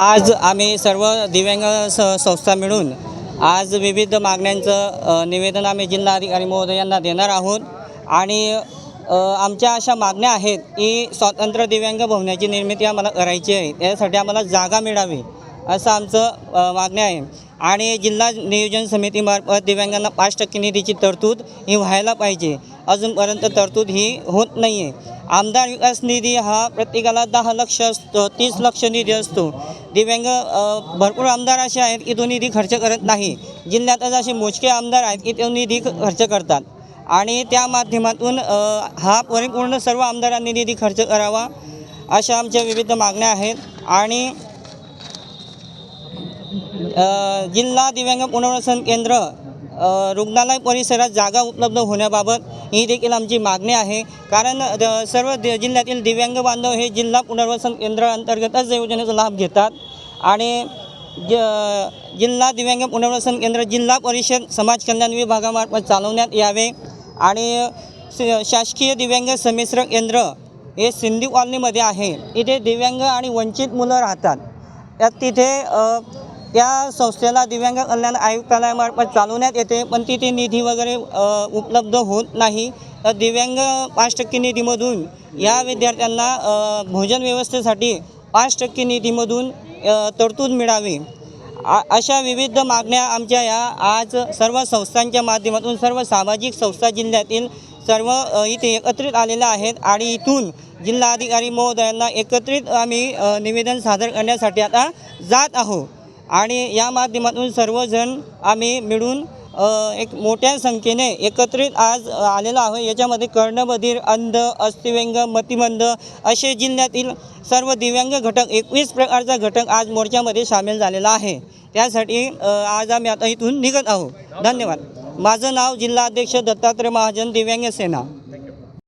आज आम्ही सर्व दिव्यांग स संस्था मिळून आज विविध मागण्यांचं निवेदन आम्ही जिल्हाधिकारी महोदयांना देणार आहोत. आणि आमच्या अशा मागण्या आहेत की स्वतंत्र दिव्यांग भवनाची निर्मिती आम्हाला करायची आहे. त्यासाठी आम्हाला जागा मिळावी असं आमचं अ, मागणी आहे. आणि जिल्हा नियोजन समितीमार्फत दिव्यांगांना पाच टक्के निधीची तरतूद ही व्हायला पाहिजे. अजूनपर्यंत तरतूद ही होत नाही आहे आमदार विकास निधी हा प्रत्येकाला दहा लक्ष असतो तीस लक्ष निधी असतो. दिव्यांग भरपूर आमदार असे आहेत की तो निधी खर्च करत नाही. जिल्ह्यातच असे मोजके आमदार आहेत की तो निधी खर्च करतात. आणि त्या माध्यमातून हा परिपूर्ण सर्व आमदारांनी निधी खर्च करावा अशा आमच्या विविध मागण्या आहेत. आणि जिल्हा दिव्यांग पुनर्वसन केंद्र रुग्णालय परिसरात जागा उपलब्ध होण्याबाबत ही देखील आमची मागणी आहे. कारण सर्व दि- जिल्ह्यातील दिव्यांग बांधव हे जिल्हा पुनर्वसन केंद्र अंतर्गतच योजनेचा लाभ घेतात. आणि ज जिल्हा दिव्यांग पुनर्वसन केंद्र जिल्हा परिषद समाज कल्याण विभागामार्फत चालवण्यात यावे. आणि शासकीय दिव्यांग संमिश्र केंद्र हे सिंधी कॉलनीमध्ये आहे. इथे दिव्यांग आणि वंचित मुलं राहतात. त्यात तिथे त्या संस्थेला दिव्यांग कल्याण आयुक्तालयामार्फत चालवण्यात येते पण तिथे निधी वगैरे उपलब्ध होत नाही. तर दिव्यांग पाच टक्के निधीमधून या विद्यार्थ्यांना भोजन व्यवस्थेसाठी पाच टक्के निधीमधून तरतूद मिळावी. आ- अशा विविध मागण्या आमच्या या आज सर्व संस्थांच्या माध्यमातून सर्व सामाजिक संस्था जिल्ह्यातील सर्व इथे एकत्रित आलेल्या आहेत आणि इथून जिल्हाधिकारी महोदयांना एकत्रित आम्ही निवेदन सादर करण्यासाठी आता जात आहोत. आणि या माध्यमातून सर्वजण आम्ही मिळून एक मोठ्या संख्येने एकत्रित आज आलेलो आहोत. याच्यामध्ये कर्णबधीर अंध अस्थिव्यंग मतिमंद असे जिल्ह्यातील सर्व दिव्यांग घटक एकवीस प्रकारचा घटक आज मोर्चामध्ये सामील झालेला आहे. त्यासाठी आज आम्ही आता इथून निघत आहोत. धन्यवाद. माझं नाव जिल्हा अध्यक्ष दत्तात्रय महाजन दिव्यांग सेना.